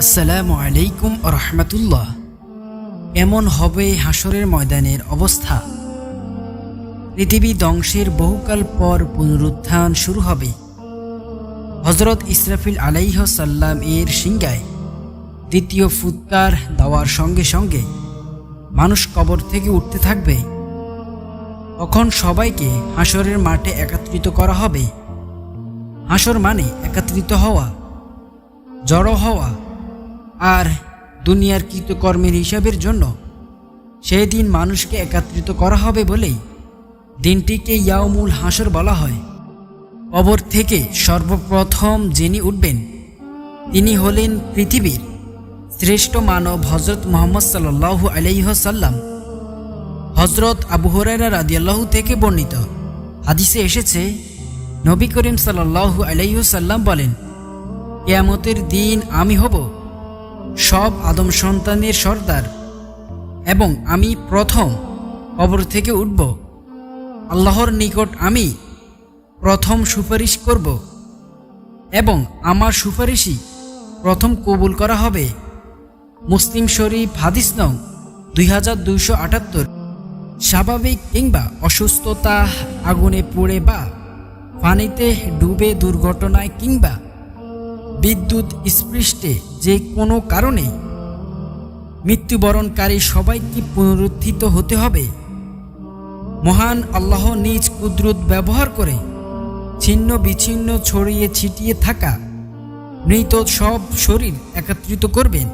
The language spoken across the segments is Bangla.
আসসালামু আলাইকুম রহমতুল্লাহ। এমন হবে হাসরের ময়দানের অবস্থা। পৃথিবী ধ্বংসের বহুকাল পর পুনরুত্থান শুরু হবে। হজরত ইসরাফিল আলাইহ সাল্লাম এর সিংগায় দ্বিতীয় ফুৎকার দেওয়ার সঙ্গে সঙ্গে মানুষ কবর থেকে উঠতে থাকবে। তখন সবাইকে হাসরের মাঠে একত্রিত করা হবে। হাসর মানে একত্রিত হওয়া, জড়ো হওয়া আর দুনিয়ার কৃতকর্মের হিসাবের জন্য সেই দিন মানুষকে একত্রিত করা হবে বলেই দিনটিকে ইয়াউমুল হাসর বলা হয়। কবর থেকে সর্বপ্রথম যিনি উঠবেন, তিনি হলেন পৃথিবীর শ্রেষ্ঠ মানব হজরত মোহাম্মদ সাল্লাল্লাহু আলাইহসাল্লাম হজরত আবু হরাইরা রাদিয়াল্লাহু থেকে বর্ণিত হাদিসে এসেছে, নবী করিম সাল্লাল্লাহু আলাইহসাল্লাম বলেন, কেয়ামতের দিন আমি হব সব আদম সন্তানের সর্দার। এবং আমি প্রথম কবর থেকে উঠব। আল্লাহর নিকট আমি প্রথম সুপারিশ করব। এবং আমার সুপারিশই প্রথম কবুল করা হবে। মুসলিম শরীফ হাদিস নং দুই হাজার দুইশো আটাত্তর। স্বাভাবিক কিংবা অসুস্থতা, আগুনে পড়ে বা পানিতে ডুবে দুর্ঘটনায় কিংবা বিদ্যুৎ স্পৃষ্টে যে কোনো কারণে মৃত্যুবরণকারী সবাইকে পুনরুত্থিত হতে হবে। মহান আল্লাহ নিজ কুদরত ব্যবহার করে ছিন্ন বিচ্ছিন্ন ছড়িয়ে ছিটিয়ে থাকা মৃত সব শরীর একত্রিত করবেন।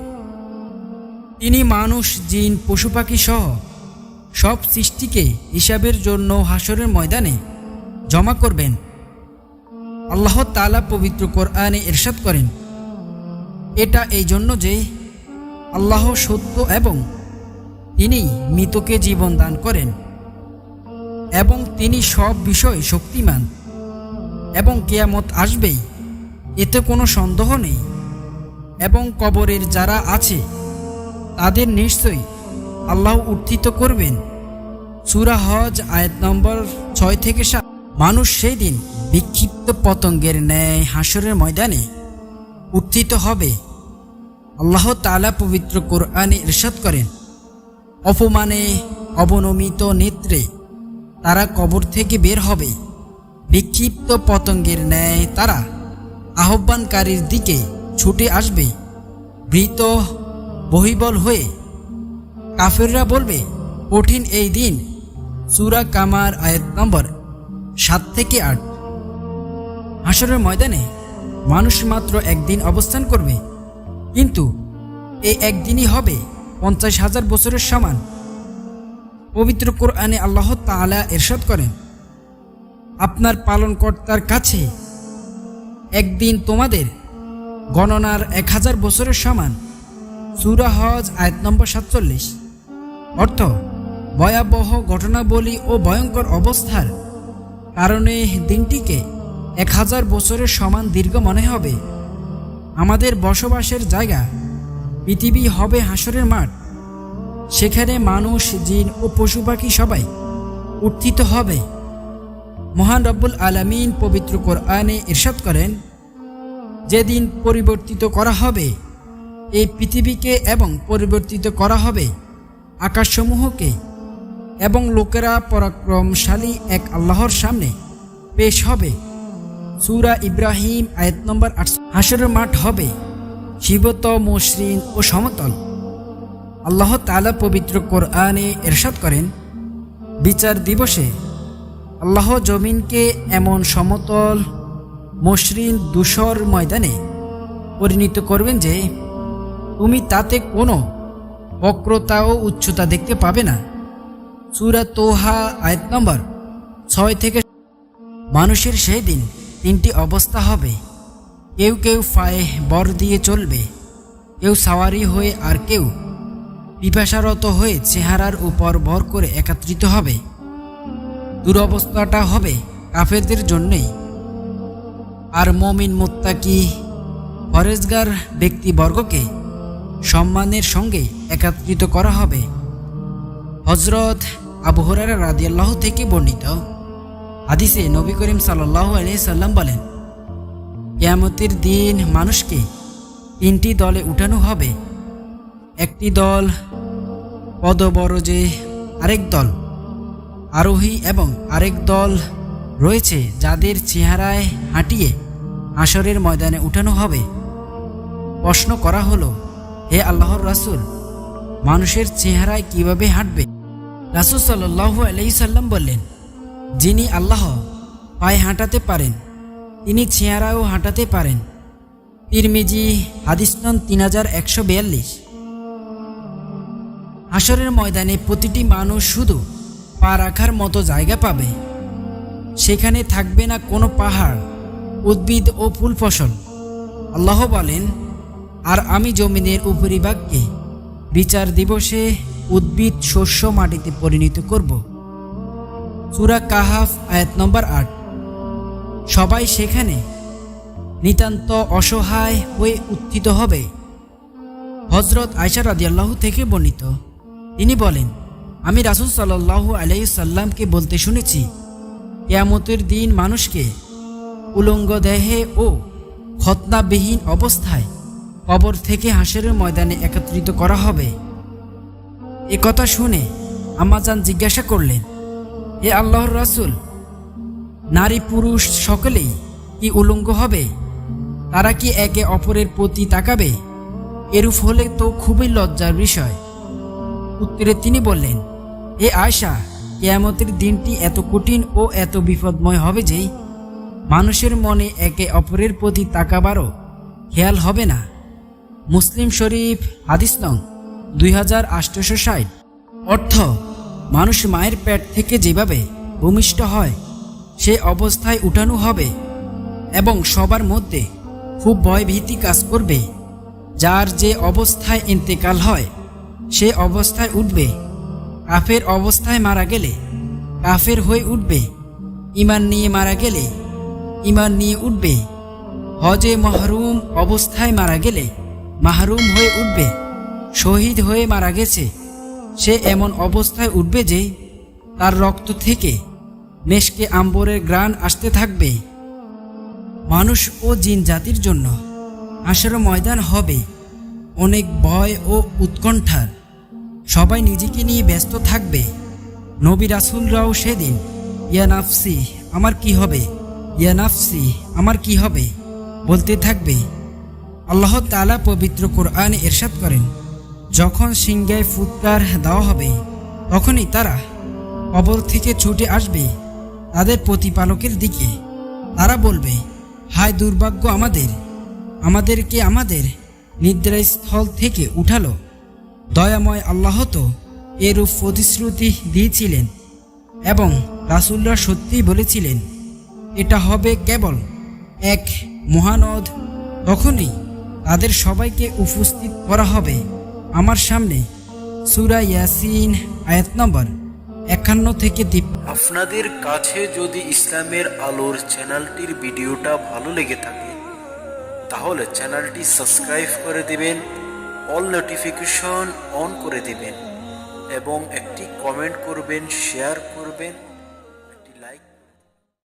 তিনি মানুষ, জিন, পশু পাখি সহ সব সৃষ্টিকে হিসাবের জন্য হাসরের ময়দানে জমা করবেন। আল্লাহ তালা পবিত্র কোরআনে এরশাদ করেন। এটা এই জন্য যে আল্লাহ সত্য এবং তিনি মৃতকে জীবন দান করেন এবং তিনি সব বিষয় শক্তিমান এবং কেয়ামত আসবেই, এতে কোনো সন্দেহ নেই এবং কবরের যারা আছে, তাদের নিশ্চয়ই আল্লাহ উত্থিত করবেন। সুরা হজ আয়াত নম্বর ছয় থেকে সাত। মানুষ সেই দিন বিক্ষিপ্ত পতঙ্গের ন্যায় হাসরের ময়দানে উত্থিত হবে। আল্লাহ তালা পবিত্র কোরআনে ইরশাদ করেন, অপমানে অবনমিত নেত্রে তারা কবর থেকে বের হবে। বিক্ষিপ্ত পতঙ্গের ন্যায় তারা আহ্বানকারীর দিকে ছুটে আসবে। বৃত বহিবল হয়ে কাফেররা বলবে, কঠিন এই দিন। সুরা কামার আয়াত নম্বর সাত থেকে আট। হাসরের ময়দানে মানুষ মাত্র একদিন অবস্থান করবে। কিন্তু এই একদিনই হবে পঞ্চাশ হাজার বছরের সমান। পবিত্র কোরআনে আল্লাহ তাআলা এরশাদ করেন, আপনার পালনকর্তার কাছে একদিন তোমাদের গণনার এক হাজার বছরের সমান। সুরা হজ আয়াত নম্বর সাতচল্লিশ। অর্থ, ভয়াবহ ঘটনাবলী ও ভয়ঙ্কর অবস্থার কারণে দিনটিকে এক হাজার বছরের সমান দীর্ঘ মনে হবে। আমাদের বসবাসের জায়গা, পৃথিবী হবে হাসরের মাঠ। সেখানে মানুষ, জিন ও পশু পাখি সবাই উত্থিত হবে। মহান রব্বুল আলামিন পবিত্র কোরআনে ইরশাদ করেন, যেদিন পরিবর্তিত করা হবে, এই পৃথিবীকে এবং পরিবর্তিত করা হবে আকাশসমূহকে এবং লোকেরা পরাক্রমশালী এক আল্লাহর সামনে পেশ হবে। সুরা ইব্রাহিম আয়াত নম্বর আটশো হাসরের মাঠ হবে শিবত, মসৃণ ও সমতল। আল্লাহ তালা পবিত্র কোরআনে এরশাদ করেন, বিচার দিবসে আল্লাহ জমিনকে এমন সমতল, মসৃণ দুসর ময়দানে পরিণত করবেন যে তুমি তাতে কোনো বক্রতা ও উচ্চতা দেখতে পাবে না। সুরা তোহা আয়াত নম্বর ছয় থেকে মানুষের সেই দিন তিনটি অবস্থা হবে। কেউ কেউ পায়ে বর দিয়ে চলবে, কেউ সাওয়ারি হয়ে আর কেউ পিপাসারত হয়ে চেহারার উপর ভর করে একত্রিত হবে। দুরবস্থাটা হবে কাফেরদের জন্যেই। আর মমিন মোত্তাকি ফরেজগার ব্যক্তিবর্গকে সম্মানের সঙ্গে একত্রিত করা হবে। হজরত আবু হরারা রাদিয়াল্লাহ থেকে বর্ণিত। হাদিসে নবী করিম সাল্লাহ সাল্লাম বলেন, কেয়ামতের দিন মানুষকে তিনটি দলে উঠানো হবে। একটি দল পদবরজে, আরেক দল আরোহী এবং আরেক দল রয়েছে যাদের চেহারায় হাঁটিয়ে আসরের ময়দানে উঠানো হবে। প্রশ্ন করা হলো, হে আল্লাহর রাসূল, মানুষের চেহারায় কীভাবে হাঁটবে? রাসূল সাল্লাল্লাহু আলাইহি সাল্লাম বললেন যিনি আল্লাহ, পায়ে হাঁটাতে পারেন। তিনি চেহারাও হাঁটাতে পারেন। তিরমিজি, হাদিস নং তিন হাজার একশো বিয়াল্লিশ। আসরের ময়দানে প্রতিটি মানুষ শুধু পা রাখার মতো জায়গা পাবে। সেখানে থাকবে না কোনো পাহাড়, উদ্ভিদ ও ফুল ফসল। আল্লাহ বলেন, আর আমি জমিনের উপরিভাগকে বিচার দিবসে উদ্ভিদ শস্য মাটিতে পরিণত করব। সুরা কাহাফ আয়াত নম্বর আট। সবাই সেখানে নিতান্ত অসহায় হয়ে উত্থিত হবে। হজরত আয়সা রাদিয়াল্লাহু থেকে বর্ণিত। তিনি বলেন, আমি রাসুল সাল্লাল্লাহু আলাইসাল্লামকে বলতে শুনেছি, কেয়ামতের দিন মানুষকে উলঙ্গ দেহে ও খতনাবিহীন অবস্থায় কবর থেকে হাসরের ময়দানে একত্রিত করা হবে। এ কথা শুনে আম্মাজান জিজ্ঞাসা করলেন হে আল্লাহর রাসুল, নারী পুরুষ সকলেই কি উলঙ্গ হবে? তারা কি একে অপরের প্রতি তাকাবে? এরূপ হলে তো খুবই লজ্জার বিষয়। উত্তরে তিনি বললেন এ আয়সা কেয়ামতের দিনটি এত কঠিন ও এত বিপদময় হবে যে মানুষের মনে একে অপরের প্রতি তাকাবারও খেয়াল হবে না। মুসলিম শরীফ, হাদিস নং দুই হাজার অর্থ মানুষ মায়ের পেট থেকে যেভাবে ভূমিষ্ঠ হয়, সে অবস্থায় উঠানো হবে এবং সবার মধ্যে খুব ভয়ভীতি কাজ করবে। যার যে অবস্থায় ইন্তেকাল হয়, সে অবস্থায় উঠবে। কাফের অবস্থায় মারা গেলে কাফের হয়ে উঠবে। ইমান নিয়ে মারা গেলে ইমান নিয়ে উঠবে। হজে মাহরুম অবস্থায় মারা গেলে মাহরুম হয়ে উঠবে। শহীদ হয়ে মারা গেছে। সে এমন অবস্থায় উঠবে যে তার রক্ত থেকে মেশকে আম্বরের গ্রাণ আসতে থাকবে। মানুষ ও জিন জাতির জন্য আসর ময়দান হবে অনেক ভয় ও উৎকণ্ঠার। সবাই নিজেকে নিয়ে ব্যস্ত থাকবে। নবী রাসুলরাও সেদিন, ইয়া নাফসি, আমার কি হবে? ইয়া নাফসি, আমার কি হবে? বলতে থাকবে। আল্লাহ তালা পবিত্র কোরআনে এরশাদ করেন। যখন সিংগায় ফুৎকার দেওয়া হবে, তখনই তারা কবর থেকে ছুটে আসবে তাদের প্রতিপালকের দিকে। তারা বলবে, হায় দুর্ভাগ্য আমাদের, আমাদেরকে আমাদের নিদ্রাস্থল থেকে উঠালো। দয়াময় আল্লাহ তো এরূপ প্রতিশ্রুতি দিয়েছিলেন এবং রাসুলরা সত্যিই বলেছিলেন, এটা হবে কেবল এক মহানদ। তখনই তাদের সবাইকে উপস্থিত করা হবে। আমার সামনে সুরা ইয়াসিন, আয়াত নম্বর একান্ন থেকে তিপ্পান্ন। আপনাদের কাছে যদি ইসলামের আলোর চ্যানেলটির ভিডিওটা ভালো লেগে থাকে, তাহলে চ্যানেলটি সাবস্ক্রাইব করে দিবেন, অল নোটিফিকেশন অন করে দিবেন, এবং একটি কমেন্ট করবেন, শেয়ার করবেন।